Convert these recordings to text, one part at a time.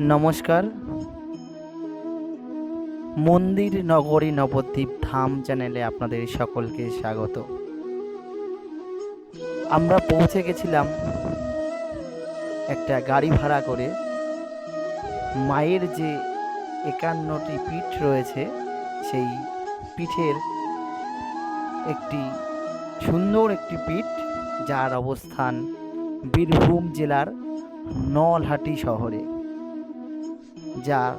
নমস্কার। মন্দির নগরী নবদ্বীপ ধাম চ্যানেলে আপনাদের সকলকে স্বাগত। আমরা পৌঁছে গেছিলাম একটা গাড়ি ভাড়া করে। মায়ের যে একান্নটি পীঠ রয়েছে, সেই পীঠের একটি সুন্দর একটি পীঠ, যার অবস্থান বীরভূম জেলার নলহাটি শহরে। যা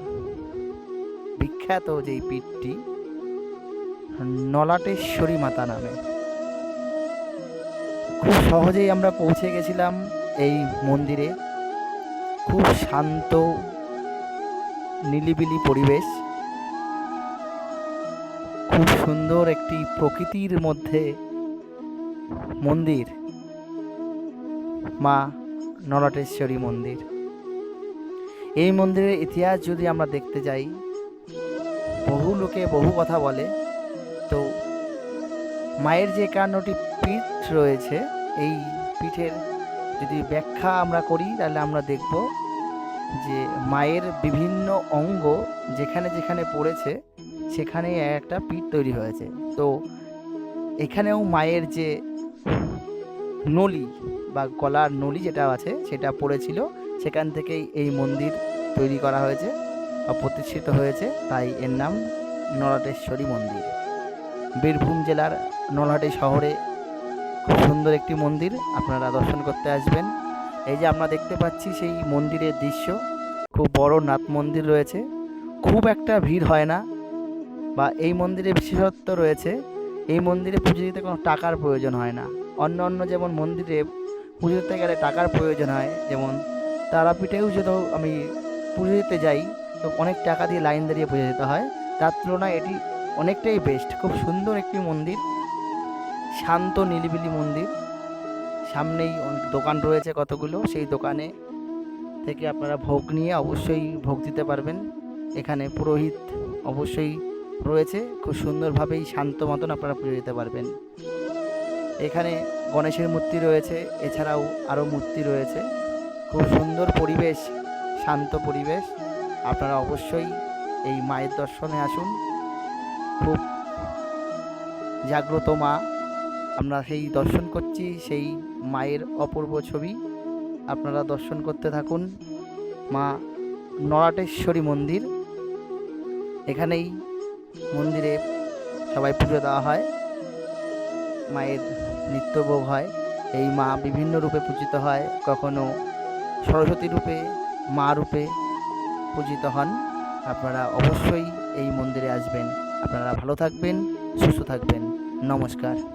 বিখ্যাত যেই পীঠটি নলাটেশ্বরী মাতা নামে। খুব সহজেই আমরা পৌঁছে গেছিলাম এই মন্দিরে। খুব শান্ত, নিলিবিলি পরিবেশ। খুব সুন্দর একটি প্রকৃতির মধ্যে মন্দির, মা নলাটেশ্বরী মন্দির। এই মন্দিরের ইতিহাস যদি আমরা দেখতে যাই, বহু লোকে বহু কথা বলে। তো মায়ের যে একান্নটি পীঠ রয়েছে, এই পীঠের যদি ব্যাখ্যা আমরা করি, তাহলে আমরা দেখব যে মায়ের বিভিন্ন অঙ্গ যেখানে যেখানে পড়েছে, সেখানে একটা পীঠ তৈরি হয়েছে। তো এখানেও মায়ের যে নলি বা গলার নলি যেটা আছে, সেটা পড়েছিল। সেখান থেকেই এই মন্দির তৈরি করা হয়েছে বা প্রতিষ্ঠিত হয়েছে। তাই এর নাম নলাটেশ্বরী মন্দির। বীরভূম জেলার নলহাটি শহরে খুব সুন্দর একটি মন্দির। আপনারা দর্শন করতে আসবেন। এই যে আমরা দেখতে পাচ্ছি সেই মন্দিরের দৃশ্য। খুব বড় নাথ মন্দির রয়েছে। খুব একটা ভিড় হয় না বা এই মন্দিরে বিশেষত্ব রয়েছে। এই মন্দিরে পুজো দিতে কোনো টাকার প্রয়োজন হয় না। অন্য অন্য যেমন মন্দিরে পুজো দিতে গেলে টাকার প্রয়োজন হয়, যেমন তারাপীঠেও যদি আমি পুজো দিতে যাই, তো অনেক টাকা দিয়ে লাইন দাঁড়িয়ে পুজো দিতে হয়। তার তুলনায় এটি অনেকটাই বেস্ট খুব সুন্দর একটি মন্দির, শান্ত নিলিবিলি মন্দির। সামনেই দোকান রয়েছে কতগুলো, সেই দোকানে থেকে আপনারা ভোগ নিয়ে অবশ্যই ভোগ দিতে পারবেন। এখানে পুরোহিত অবশ্যই রয়েছে, খুব সুন্দরভাবেই শান্ত মতন আপনারা পুজো দিতে পারবেন। এখানে গণেশের মূর্তি রয়েছে, এছাড়াও আরও মূর্তি রয়েছে। খুব সুন্দর পরিবেশ, শান্ত পরিবেশ। আপনারা অবশ্যই এই মায়ের দর্শনে আসুন। খুব জাগ্রত মা। আমরা সেই দর্শন করছি, সেই মায়ের অপূর্ব ছবি। আপনারা দর্শন করতে থাকুন। মা নরাটেশ্বরী মন্দির। এখানেই মন্দিরে সবাই পুজো দেওয়া হয়। মায়ের নিত্যভোগ হয়। এই মা বিভিন্ন রূপে পূজিত হয়, কখনো সরস্বতী রূপে, মা রূপে পূজিত হন। আপনারা অবশ্যই এই মন্দিরে আসবেন। আপনারা ভালো থাকবেন, সুস্থ থাকবেন। নমস্কার।